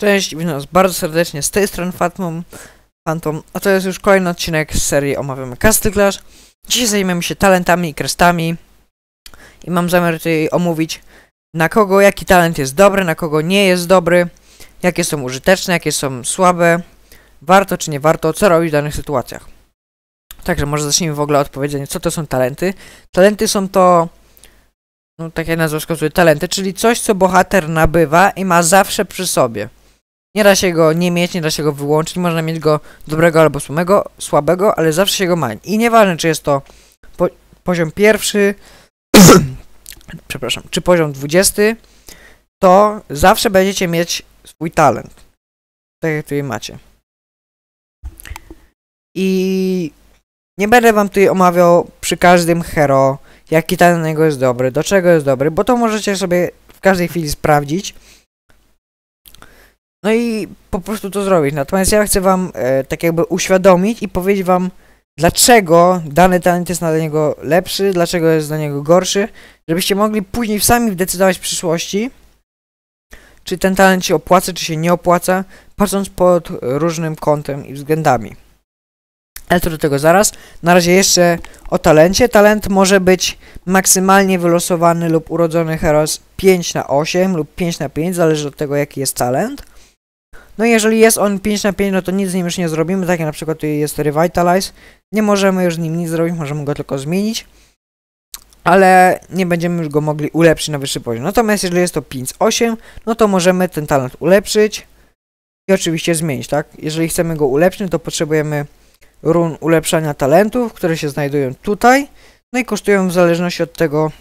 Cześć, witam was bardzo serdecznie z tej strony Fatmum, Phantom, a to jest już kolejny odcinek z serii Omawiamy Castle Clash. Dzisiaj zajmiemy się talentami i krestami i mam zamiar tutaj omówić na kogo jaki talent jest dobry, na kogo nie jest dobry, jakie są użyteczne, jakie są słabe, warto czy nie warto, co robić w danych sytuacjach. Także może zacznijmy w ogóle od powiedzenia, co to są talenty. Talenty są to, no tak jak nazwa wskazuje, talenty, czyli coś, co bohater nabywa i ma zawsze przy sobie. Nie da się go nie mieć, nie da się go wyłączyć, można mieć go dobrego albo słabego, słabego, ale zawsze się go ma. I nieważne, czy jest to po, poziom pierwszy, przepraszam, czy poziom dwudziesty, to zawsze będziecie mieć swój talent. Tak jak tutaj macie. I nie będę wam tutaj omawiał przy każdym hero, jaki talent niego jest dobry, do czego jest dobry, bo to możecie sobie w każdej chwili sprawdzić. No i po prostu to zrobić. Natomiast ja chcę wam e, tak jakby uświadomić i powiedzieć wam, dlaczego dany talent jest na niego lepszy, dlaczego jest dla niego gorszy, żebyście mogli później sami decydować w przyszłości, czy ten talent się opłaca, czy się nie opłaca, patrząc pod różnym kątem i względami. Ale to do tego zaraz. Na razie jeszcze o talencie. Talent może być maksymalnie wylosowany lub urodzony heros 5 na 8 lub 5 na 5, zależy od tego jaki jest talent. No jeżeli jest on 5 na 5, no to nic z nim już nie zrobimy, tak jak na przykład tutaj jest Revitalize. Nie możemy już z nim nic zrobić, możemy go tylko zmienić. Ale nie będziemy już go mogli ulepszyć na wyższy poziom. Natomiast jeżeli jest to 5 8, no to możemy ten talent ulepszyć i oczywiście zmienić, tak? Jeżeli chcemy go ulepszyć, no to potrzebujemy run ulepszania talentów, które się znajdują tutaj. No i kosztują w zależności od tego,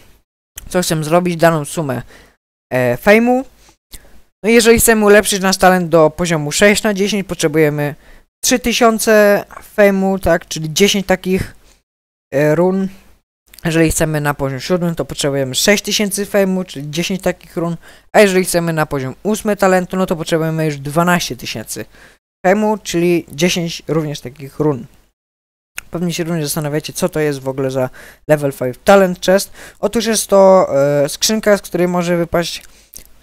co chcemy zrobić, daną sumę e, fejmu. No jeżeli chcemy ulepszyć nasz talent do poziomu 6 na 10, potrzebujemy 3000 fejmu, tak, czyli 10 takich e, run. Jeżeli chcemy na poziom 7, to potrzebujemy 6000 fejmu, czyli 10 takich run. A jeżeli chcemy na poziom 8 talentu, no to potrzebujemy już 12 tysięcy fejmu, czyli 10 również takich run. Pewnie się również zastanawiacie, co to jest w ogóle za level 5 talent chest. Otóż jest to e, skrzynka, z której może wypaść,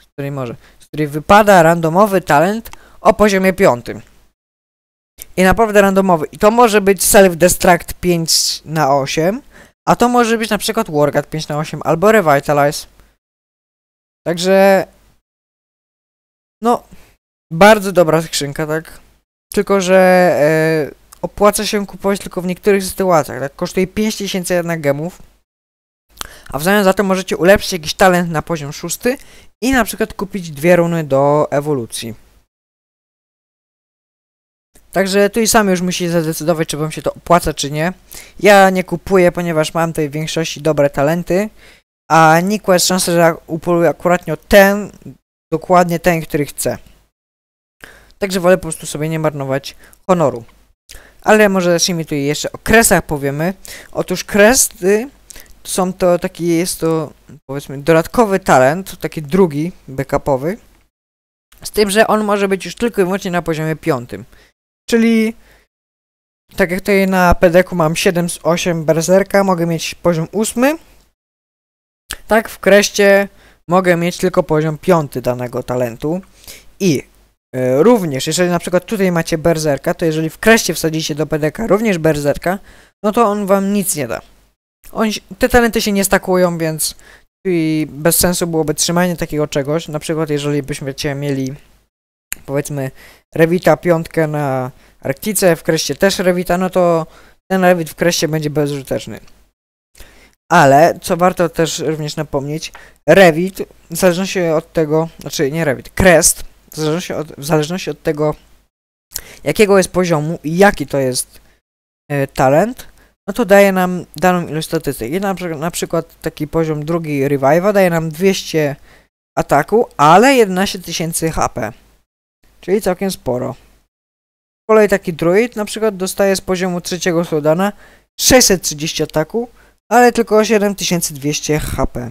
z której może, której wypada randomowy talent o poziomie 5. I naprawdę randomowy. I to może być Self-Destruct 5 na 8, a to może być na przykład Wargat 5 na 8 albo Revitalize. Także no bardzo dobra skrzynka, tak? Tylko, że e, opłaca się kupować tylko w niektórych sytuacjach, tak? Kosztuje 5000 jednak gemów. A w zamian za to możecie ulepszyć jakiś talent na poziom 6 i na przykład kupić dwie runy do ewolucji. Także tu i sami już musicie zadecydować, czy wam się to opłaca, czy nie. Ja nie kupuję, ponieważ mam tutaj w większości dobre talenty, a Nikła jest szansa, że upoluje akuratnie ten, dokładnie ten, który chce. Także wolę po prostu sobie nie marnować honoru. Ale może zacznijmy tutaj jeszcze o kresach powiemy. Otóż kresy są to taki, jest to powiedzmy dodatkowy talent, taki drugi, backupowy. Z tym, że on może być już tylko i wyłącznie na poziomie piątym. Czyli tak jak tutaj na PDK mam 7 z 8 berserka, mogę mieć poziom 8. Tak w kreście mogę mieć tylko poziom 5 danego talentu. I E, również, jeżeli na przykład tutaj macie berzerka, to jeżeli w kreście wsadzicie do PDK również berzerka, no to on wam nic nie da. Te talenty się nie stakują, więc i bez sensu byłoby trzymanie takiego czegoś. Na przykład jeżeli byśmy mieli powiedzmy Revita piątkę na Arktice, w kreście też Revita, no to ten Revit w kreście będzie bezużyteczny. Ale, co warto też również napomnieć, Revit, w zależności od tego, znaczy nie Revit, Crest, w zależności od, w zależności od tego, jakiego jest poziomu i jaki to jest e, talent, no to daje nam daną ilość statystyk. I na, na przykład taki poziom drugi Revive'a daje nam 200 ataku, ale 11 tysięcy HP. Czyli całkiem sporo. Z kolei taki druid na przykład dostaje z poziomu trzeciego Slodana 630 ataku, ale tylko 7200 HP.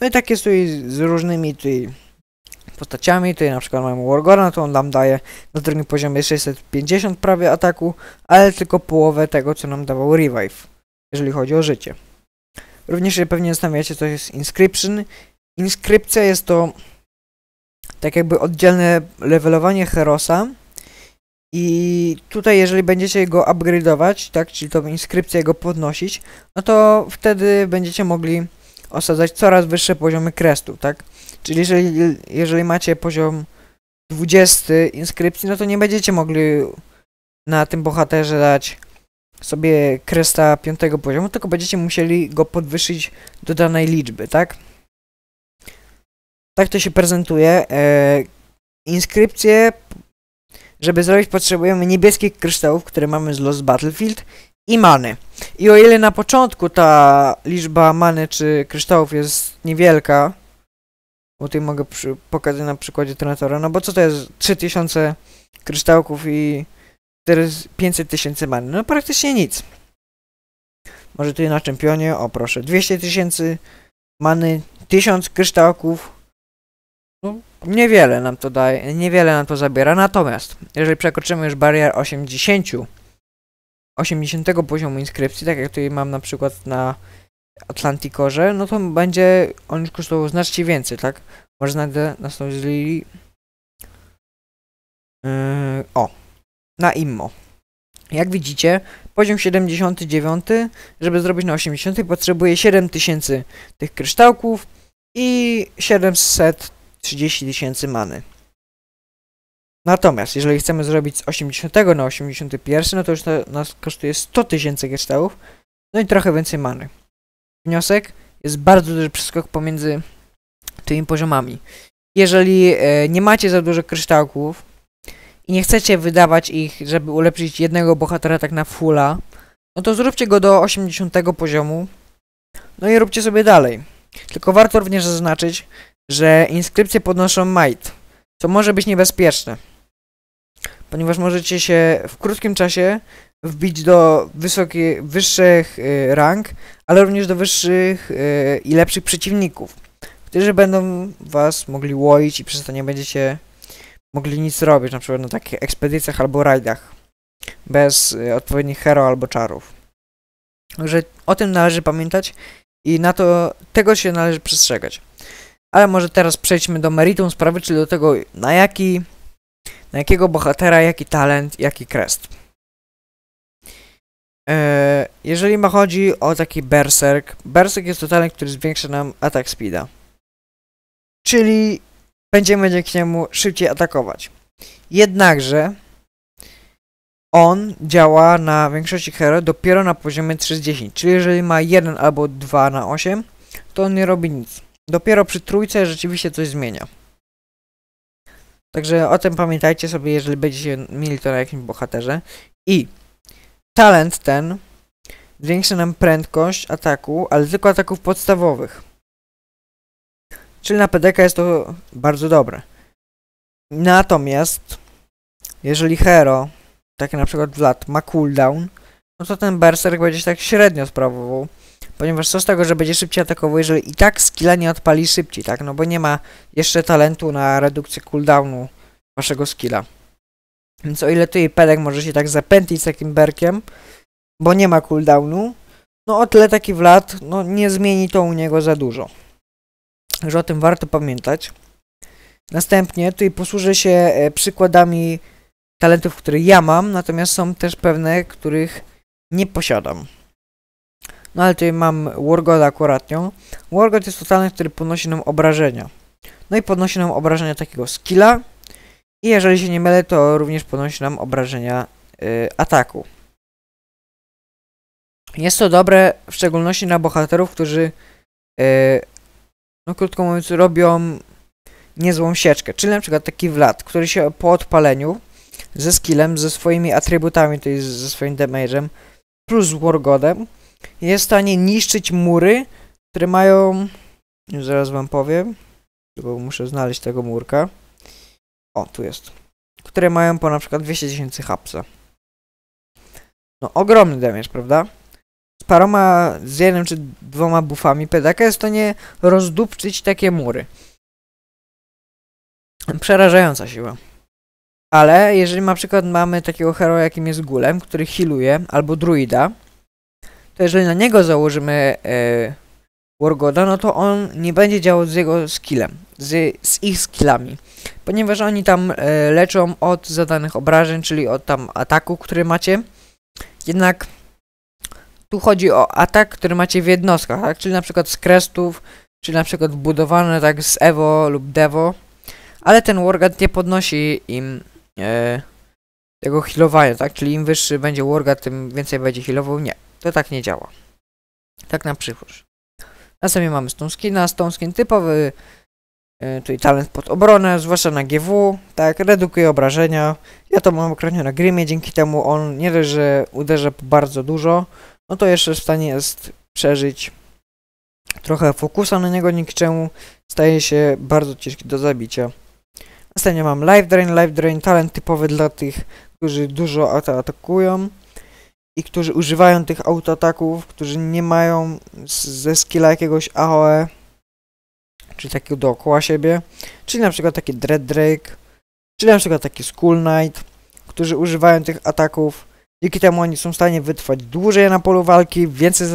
No i tak jest tutaj z różnymi tutaj postaciami. Tutaj na przykład mamy Wargora, to on nam daje na drugim poziomie 650 prawie ataku, ale tylko połowę tego, co nam dawał Revive, jeżeli chodzi o życie. Również pewnie zastanawiacie, co jest Inscription. Inskrypcja jest to tak jakby oddzielne levelowanie Herosa. I tutaj, jeżeli będziecie go upgrade'ować, tak, czyli tą inskrypcję go podnosić, no to wtedy będziecie mogli osadzać coraz wyższe poziomy krestu, tak? Czyli jeżeli, jeżeli macie poziom 20 inskrypcji, no to nie będziecie mogli na tym bohaterze dać sobie kresta piątego poziomu, tylko będziecie musieli go podwyższyć do danej liczby, tak? Tak to się prezentuje. E, inskrypcje, żeby zrobić, potrzebujemy niebieskich kryształów, które mamy z Lost Battlefield i many. I o ile na początku ta liczba many czy kryształów jest niewielka, bo tutaj mogę przy, pokazać na przykładzie Trenatora, no bo co to jest? 3000 kryształków i 500 tysięcy many? No praktycznie nic. Może tutaj na czempionie, o proszę, 200 tysięcy many, 1000 kryształków, no, niewiele nam to daje, niewiele nam to zabiera, natomiast jeżeli przekroczymy już barier 80 80 poziomu inskrypcji, tak jak tutaj mam na przykład na Atlantikorze, no to będzie on już kosztował znacznie więcej, tak? Może znajdę na Snowzilli yy, o, na Immo. Jak widzicie, poziom 79, żeby zrobić na 80, potrzebuje 7000 tych kryształków i 730 tysięcy many. Natomiast, jeżeli chcemy zrobić z 80 na 81, no to już to nas kosztuje 100 tysięcy kryształów, no i trochę więcej many. Wniosek jest bardzo duży przeskok pomiędzy tymi poziomami. Jeżeli e, nie macie za dużo kryształków i nie chcecie wydawać ich, żeby ulepszyć jednego bohatera tak na fulla, no to zróbcie go do 80 poziomu, no i róbcie sobie dalej. Tylko warto również zaznaczyć, że inskrypcje podnoszą might, co może być niebezpieczne ponieważ możecie się w krótkim czasie wbić do wysokich, wyższych y, rank, ale również do wyższych y, i lepszych przeciwników, którzy będą was mogli łoić i przez to nie będziecie mogli nic robić, na przykład na takich ekspedycjach albo rajdach, bez y, odpowiednich hero albo czarów. Także o tym należy pamiętać i na to, tego się należy przestrzegać. Ale może teraz przejdźmy do meritum sprawy, czyli do tego, na jaki na jakiego bohatera, jaki talent, jaki crest. Eee, jeżeli ma chodzi o taki berserk, berserk jest to talent, który zwiększa nam atak speeda. Czyli będziemy dzięki niemu szybciej atakować. Jednakże on działa na większości hero dopiero na poziomie 310, czyli jeżeli ma 1 albo 2 na 8, to on nie robi nic. Dopiero przy trójce rzeczywiście coś zmienia. Także o tym pamiętajcie sobie, jeżeli będziecie mieli to na jakimś bohaterze. I talent ten zwiększa nam prędkość ataku, ale tylko ataków podstawowych. Czyli na PDK jest to bardzo dobre. Natomiast jeżeli hero, tak na przykład Vlad, ma cooldown, no to ten berserk będzie się tak średnio sprawował. Ponieważ co z tego, że będzie szybciej atakował, jeżeli i tak skilla nie odpali szybciej, tak? No bo nie ma jeszcze talentu na redukcję cooldownu waszego skilla. Więc o ile tutaj pedek może się tak zapętlić z takim berkiem, bo nie ma cooldownu, no o tyle taki Vlad, no nie zmieni to u niego za dużo. Że o tym warto pamiętać. Następnie tutaj posłużę się e, przykładami talentów, które ja mam, natomiast są też pewne, których nie posiadam. No ale tutaj mam Wargoda akuratnią. Wargod jest to talent, który podnosi nam obrażenia. No i podnosi nam obrażenia takiego skilla. I jeżeli się nie mylę, to również podnosi nam obrażenia y, ataku. Jest to dobre w szczególności na bohaterów, którzy y, no krótko mówiąc robią niezłą sieczkę. Czyli na przykład taki Vlad, który się po odpaleniu ze skillem, ze swoimi atrybutami, to jest ze swoim damage'em, plus Wargodem, jest w stanie niszczyć mury, które mają... Zaraz wam powiem, bo muszę znaleźć tego murka. O, tu jest. Które mają po na przykład 200 tysięcy hapsa. No, ogromny damage, prawda? Z paroma, z jednym czy dwoma buffami PDK jest w stanie rozdupczyć takie mury. Przerażająca siła. Ale jeżeli na przykład mamy takiego hero, jakim jest Gulem, który healuje, albo druida, to jeżeli na niego założymy e, Wargoda, no to on nie będzie działał z jego skillem, z, z ich skillami. Ponieważ oni tam e, leczą od zadanych obrażeń, czyli od tam ataku, który macie. Jednak tu chodzi o atak, który macie w jednostkach, tak? Czyli na przykład z krestów, czyli na przykład budowane tak z Evo lub Devo. Ale ten Wargad nie podnosi im e, tego healowania, tak? Czyli im wyższy będzie Wargad, tym więcej będzie healował. Nie, to tak nie działa. Tak na przyszłość. Następnie mamy Stone Skina, Stone Skin typowy, e, tutaj talent pod obronę, zwłaszcza na GW, tak, redukuje obrażenia. Ja to mam akurat na Grimie, dzięki temu on nie dość, że uderza bardzo dużo, no to jeszcze w stanie jest przeżyć trochę fokusa na niego, dzięki czemu staje się bardzo ciężki do zabicia. Następnie mam Life Drain, Life Drain, talent typowy dla tych, którzy dużo atakują i którzy używają tych autoataków, którzy nie mają ze skilla jakiegoś AOE, czyli takiego dookoła siebie, czyli na przykład taki Dread Drake, czyli na przykład taki Skull Knight, którzy używają tych ataków. Dzięki temu oni są w stanie wytrwać dłużej na polu walki, więcej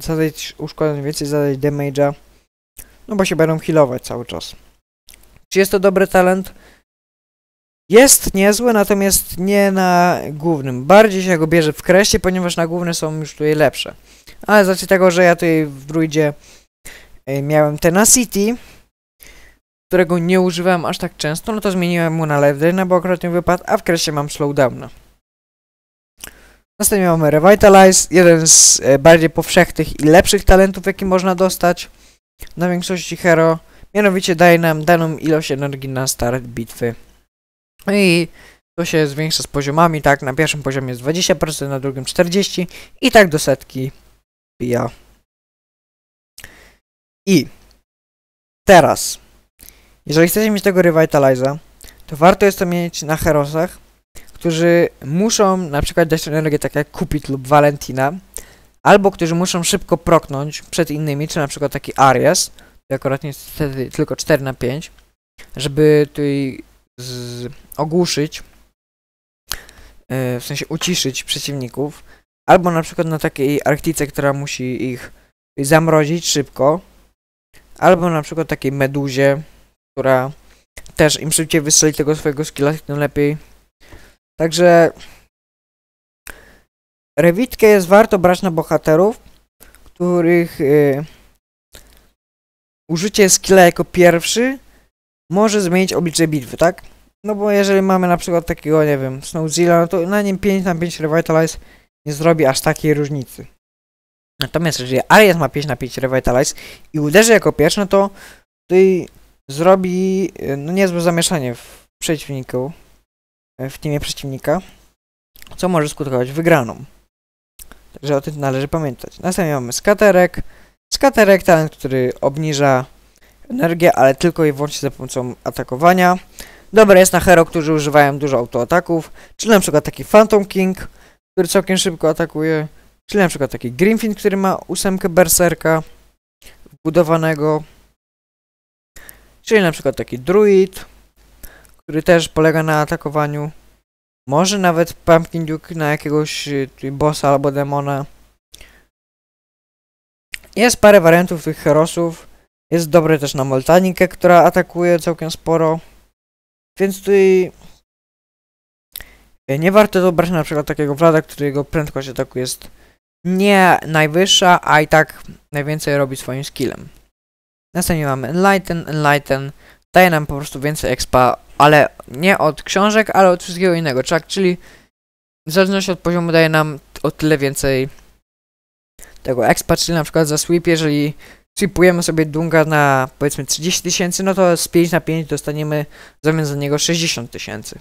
zadać, uszkodzeń, więcej zadać damage'a, no bo się będą healować cały czas. Czy jest to dobry talent? Jest niezły, natomiast nie na głównym. Bardziej się go bierze w kreście, ponieważ na główne są już tutaj lepsze. Ale z racji tego, że ja tutaj w druidzie miałem Tenacity, którego nie używałem aż tak często, no to zmieniłem mu na Left bo akurat nie wypadł, a w kreście mam Slowdowna. Następnie mamy Revitalize, jeden z e, bardziej powszechnych i lepszych talentów, jaki można dostać na większości hero. Mianowicie daje nam daną ilość energii na start bitwy. No i to się zwiększa z poziomami, tak, na pierwszym poziomie jest 20%, na drugim 40% i tak do setki pija. I teraz, jeżeli chcecie mieć tego Revitaliza, to warto jest to mieć na herosach, którzy muszą na przykład dać energię tak jak Cupid lub Valentina, albo którzy muszą szybko proknąć przed innymi, czy na przykład taki Aries, akurat niestety tylko 4 na 5, żeby tutaj z, ogłuszyć, yy, w sensie uciszyć przeciwników, albo na przykład na takiej Arktyce, która musi ich zamrozić szybko, albo na przykład takiej Meduzie, która też im szybciej wystrzeli tego swojego skilla, tym lepiej. Także rewitkę jest warto brać na bohaterów, których yy, użycie skilla jako pierwszy może zmienić oblicze bitwy, tak? No bo jeżeli mamy na przykład takiego, nie wiem, Snowzilla, no to na nim 5 na 5 Revitalize nie zrobi aż takiej różnicy. Natomiast jeżeli Arias ma 5 na 5 Revitalize i uderzy jako pierwszy, no to tutaj zrobi no niezłe zamieszanie w przeciwniku, w teamie przeciwnika, co może skutkować wygraną. Także o tym należy pamiętać. Następnie mamy skaterek. Skaterek, talent, który obniża energię, ale tylko i wyłącznie za pomocą atakowania. Dobre jest na hero, którzy używają dużo autoataków, czyli na przykład taki Phantom King, który całkiem szybko atakuje, czyli na przykład taki Grimfin, który ma ósemkę Berserka wbudowanego, czyli na przykład taki Druid, który też polega na atakowaniu. Może nawet Pumpkin Duke na jakiegoś y, bossa albo demona. Jest parę wariantów tych herosów. Jest dobry też na Moltanikę, która atakuje całkiem sporo. Więc tutaj nie warto dobrać na przykład takiego Vlada, którego prędkość ataku jest nie najwyższa, a i tak najwięcej robi swoim skillem. Następnie mamy Enlighten. Enlighten daje nam po prostu więcej expa, ale nie od książek, ale od wszystkiego innego. Tak, czyli w zależności od poziomu daje nam o tyle więcej tego expa, czyli na przykład za sweep, jeżeli Sweepujemy sobie Dunga na powiedzmy 30 tysięcy, no to z 5 na 5 dostaniemy zamiast za niego 60 tysięcy.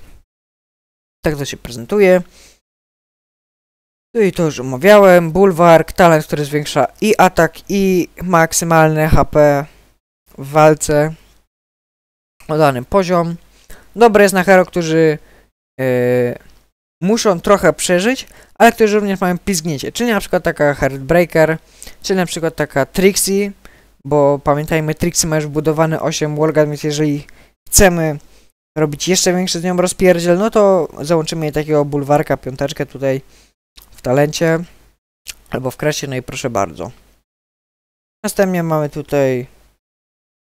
Tak to się prezentuje. No i to już omawiałem. Bulwark, talent, który zwiększa i atak, i maksymalne HP w walce o dany poziom. Dobre jest na hero, którzy yy, muszą trochę przeżyć, ale którzy również mają pizgnięcie, czyli na przykład taka Heartbreaker, czyli na przykład taka Trixie, bo pamiętajmy, Trixie ma już wbudowany 8 Wargun, więc jeżeli chcemy robić jeszcze większy z nią rozpierdziel, no to załączymy jej takiego bulwarka, piąteczkę tutaj talencie albo w kresie, no i proszę bardzo. Następnie mamy tutaj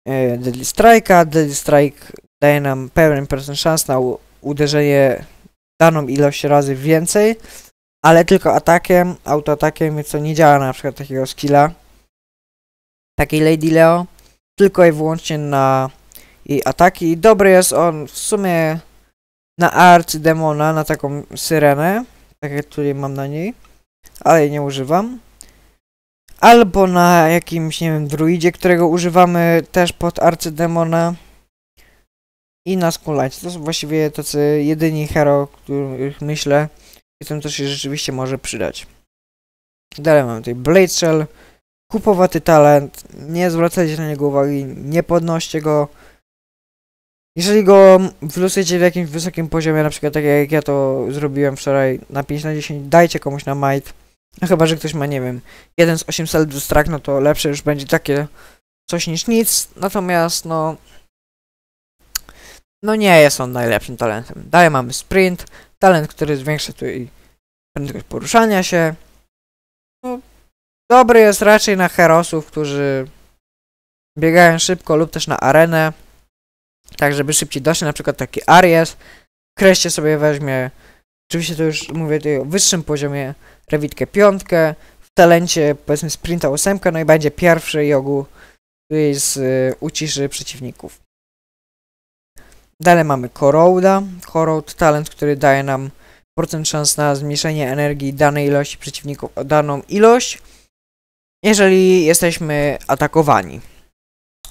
e, Deadly Strike'a. Deadly Strike daje nam pewien procent szans na uderzenie daną ilość razy więcej, ale tylko atakiem, autoatakiem, co nie działa na przykład takiego skilla, takiej Lady Leo, tylko i wyłącznie na jej ataki. Dobry jest on w sumie na arcydemona, na taką syrenę, tak jak tutaj mam na niej, ale jej nie używam. Albo na jakimś, nie wiem, druidzie, którego używamy też pod arcydemona. I na Skulllight. To są właściwie tacy jedyni hero, których myślę, tym to się rzeczywiście może przydać. Dalej mamy tutaj Blade Shell, kupowaty talent, nie zwracajcie na niego uwagi, nie podnoście go. Jeżeli go wylosujecie w jakimś wysokim poziomie, na przykład tak jak ja to zrobiłem wczoraj na 5 na 10, dajcie komuś na might. No chyba, że ktoś ma, nie wiem, jeden z 8 self destruct, no to lepsze już będzie takie coś niż nic. Natomiast, no... No nie jest on najlepszym talentem. Dalej mamy sprint, talent, który zwiększa tutaj prędkość poruszania się. No, dobry jest raczej na herosów, którzy biegają szybko lub też na arenę. Tak, żeby szybciej doszli, na przykład taki Aries. Kreście sobie weźmie, oczywiście to już mówię tutaj o wyższym poziomie, rewitkę piątkę, w talencie powiedzmy sprinta ósemkę, no i będzie pierwszy jogu tutaj z y, uciszy przeciwników. Dalej mamy Corroda. Corrode talent, który daje nam procent szans na zmniejszenie energii danej ilości przeciwników o daną ilość, jeżeli jesteśmy atakowani.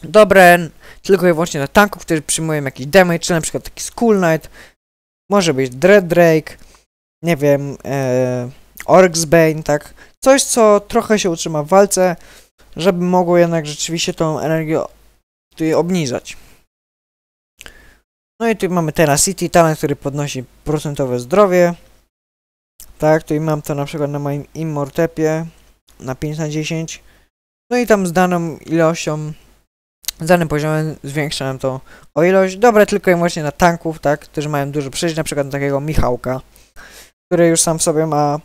Dobre tylko i wyłącznie na tanków, którzy przyjmują jakiś damage, czy na przykład taki Skull Knight, może być Dread Drake, nie wiem, e, Orcs Bane, tak? Coś, co trochę się utrzyma w walce, żeby mogło jednak rzeczywiście tą energię tutaj obniżać. No i tu mamy Tenacity, talent, który podnosi procentowe zdrowie. Tak, tutaj mam to na przykład na moim Immortepie na 5 na 10. No i tam z daną ilością, danym poziomem zwiększa nam to o ilość. Dobre tylko i wyłącznie na tanków, tak, którzy mają dużo przejść, na przykład na takiego Michałka, który już sam sobie ma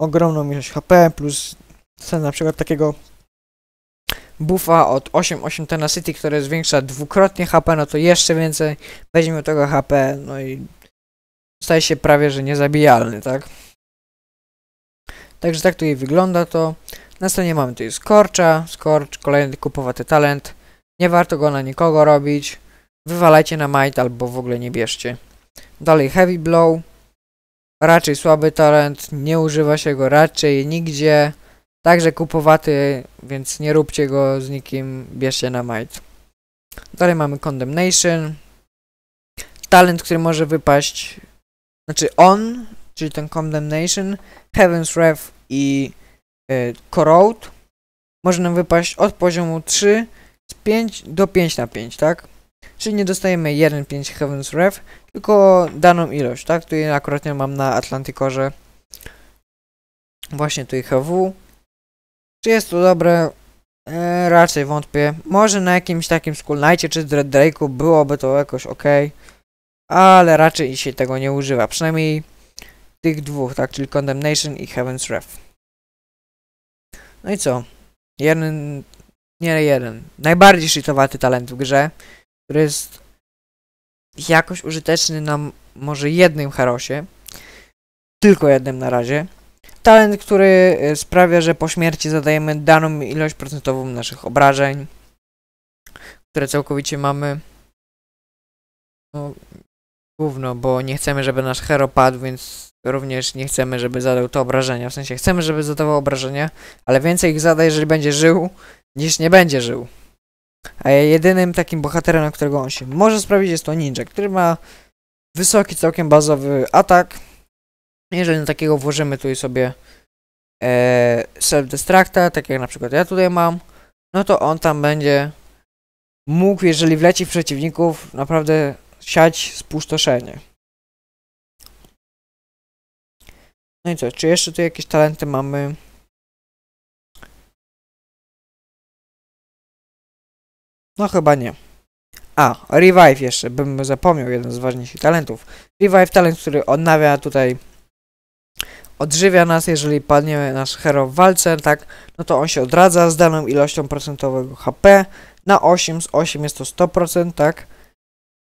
ogromną ilość HP, plus ten na przykład takiego buffa od 8-8 Tenacity, które zwiększa dwukrotnie HP, no to jeszcze więcej miał tego HP, no i staje się prawie, że niezabijalny, tak? Także tak tutaj wygląda to. Na stronie mamy tutaj Scorcha, Scorch, kolejny kupowaty talent. Nie warto go na nikogo robić. Wywalajcie na might albo w ogóle nie bierzcie. Dalej Heavy Blow. Raczej słaby talent, nie używa się go raczej nigdzie. Także kupowaty, więc nie róbcie go z nikim, bierzcie na might. Dalej mamy Condemnation. Talent, który może wypaść, znaczy on, czyli ten Condemnation, Heaven's Wrath i y, Corrode. Może nam wypaść od poziomu 3 z 5 do 5 na 5, tak? Czyli nie dostajemy 1-5 Heaven's Wrath, tylko daną ilość, tak? Tutaj akurat nie mam na Atlanticorze właśnie tutaj HW. Czy jest to dobre? E, raczej wątpię. Może na jakimś takim Skull Knightie czy Dread Drake'u byłoby to jakoś ok. Ale raczej się tego nie używa. Przynajmniej tych dwóch, tak? Czyli Condemnation i Heaven's Wrath. No i co? Jeden... Nie jeden. Najbardziej shitowaty talent w grze, który jest jakoś użyteczny na może jednym herosie. Tylko jednym na razie talent, który y, sprawia, że po śmierci zadajemy daną ilość procentową naszych obrażeń, które całkowicie mamy. No, gówno, bo nie chcemy, żeby nasz hero padł, więc również nie chcemy, żeby zadał to obrażenia. W sensie chcemy, żeby zadawał obrażenia, ale więcej ich zada, jeżeli będzie żył, niż nie będzie żył. A jedynym takim bohaterem, na którego on się może sprawić, jest to ninja, który ma wysoki, całkiem bazowy atak, jeżeli na takiego włożymy tutaj sobie e, self-destructa, tak jak na przykład ja tutaj mam, no to on tam będzie mógł, jeżeli wleci w przeciwników, naprawdę siać spustoszenie. No i co, czy jeszcze tu jakieś talenty mamy? No chyba nie. A, Revive jeszcze, bym zapomniał, jeden z ważniejszych talentów. Revive talent, który odnawia tutaj odżywia nas, jeżeli padnie nasz hero w walce, tak, no to on się odradza z daną ilością procentowego HP. Na 8 z 8 jest to 100%, tak.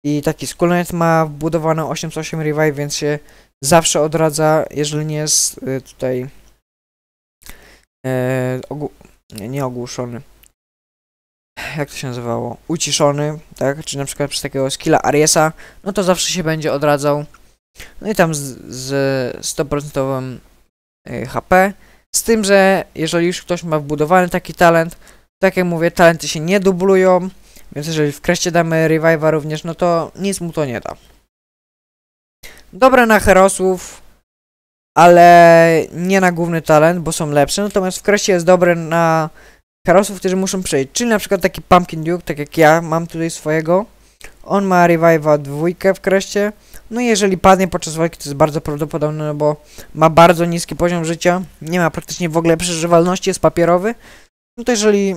I taki Skullnet ma wbudowane 808 Revive, więc się zawsze odradza, jeżeli nie jest y, tutaj nie, nie ogłuszony. Jak to się nazywało? Uciszony, tak? Czy na przykład przez takiego skilla Ariesa, no to zawsze się będzie odradzał. No i tam z, z 100% y, HP. Z tym, że jeżeli już ktoś ma wbudowany taki talent, tak jak mówię, talenty się nie dublują, więc jeżeli w kreście damy revive'a również, no to nic mu to nie da. Dobre na herosów, ale nie na główny talent, bo są lepsze, natomiast w kreście jest dobre na herosów, którzy muszą przejść, czyli na przykład taki Pumpkin Duke, tak jak ja mam tutaj swojego. On ma revive'a dwójkę w kreście, no jeżeli padnie podczas walki, to jest bardzo prawdopodobne, no bo ma bardzo niski poziom życia, nie ma praktycznie w ogóle przeżywalności, jest papierowy, no to jeżeli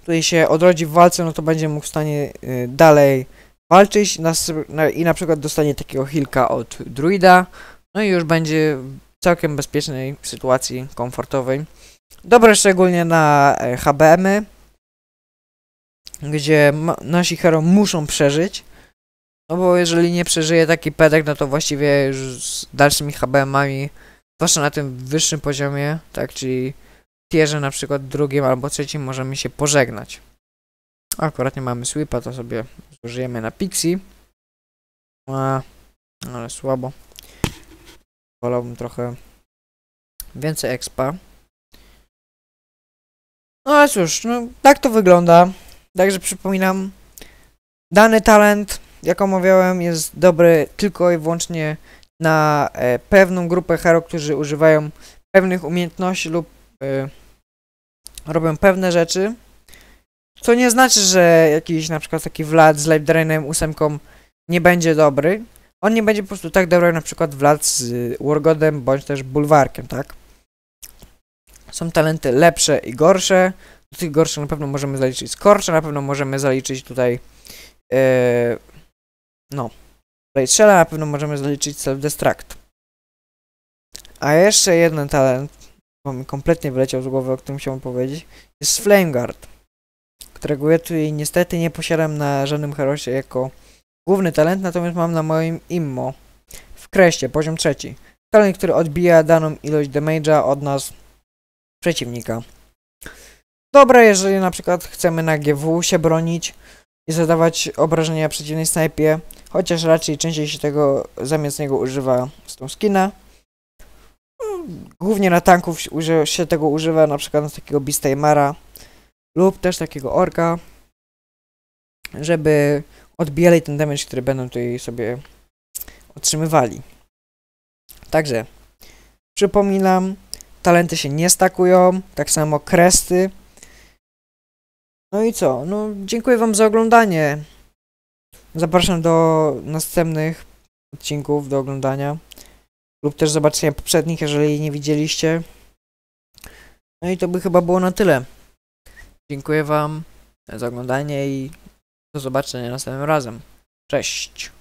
tutaj się odrodzi w walce, no to będzie mógł w stanie y, dalej walczyć. Nas, na, i na przykład dostanie takiego hilka od druida, no i już będzie w całkiem bezpiecznej sytuacji komfortowej. Dobre szczególnie na e, HBM-y, gdzie nasi hero muszą przeżyć, no bo jeżeli nie przeżyje taki pedek, no to właściwie już z dalszymi HBM-ami, zwłaszcza na tym wyższym poziomie, tak, czyli tierze na przykład drugim albo trzecim możemy się pożegnać. Akurat nie mamy sweepa, to sobie zużyjemy na Pixie. A, ale słabo. Wolałbym trochę więcej expa. No ale cóż, no tak to wygląda. Także przypominam, dany talent, jak omawiałem, jest dobry tylko i wyłącznie na e, pewną grupę hero, którzy używają pewnych umiejętności lub e, robią pewne rzeczy. Co nie znaczy, że jakiś na przykład taki Vlad z Life Drainem 8 nie będzie dobry. On nie będzie po prostu tak dobry jak na przykład Vlad z Wargodem bądź też Bulwarkiem, tak? Są talenty lepsze i gorsze. Do tych gorszych na pewno możemy zaliczyć Scorcha, na pewno możemy zaliczyć tutaj e, no Blade na pewno możemy zaliczyć Self-Destruct. A jeszcze jeden talent, bo mi kompletnie wyleciał z głowy, o którym chciałem powiedzieć, jest Flame Guard, którego ja tutaj niestety nie posiadam na żadnym herosie jako główny talent, natomiast mam na moim immo w kreście, poziom trzeci. Talent, który odbija daną ilość damage'a od nas przeciwnika. Dobre, jeżeli na przykład chcemy na GW się bronić i zadawać obrażenia przeciwnej snajpie, chociaż raczej częściej się tego zamiast niego używa z tą skina. Głównie na tanków się tego używa, na przykład na takiego Beastamera lub też takiego Orka, żeby odbijali ten damage, który będą tutaj sobie otrzymywali. Także przypominam, talenty się nie stakują, tak samo kresty. No i co? No, dziękuję Wam za oglądanie. Zapraszam do następnych odcinków do oglądania lub też zobaczenia poprzednich, jeżeli nie widzieliście. No i to by chyba było na tyle. Dziękuję Wam za oglądanie i do zobaczenia następnym razem. Cześć!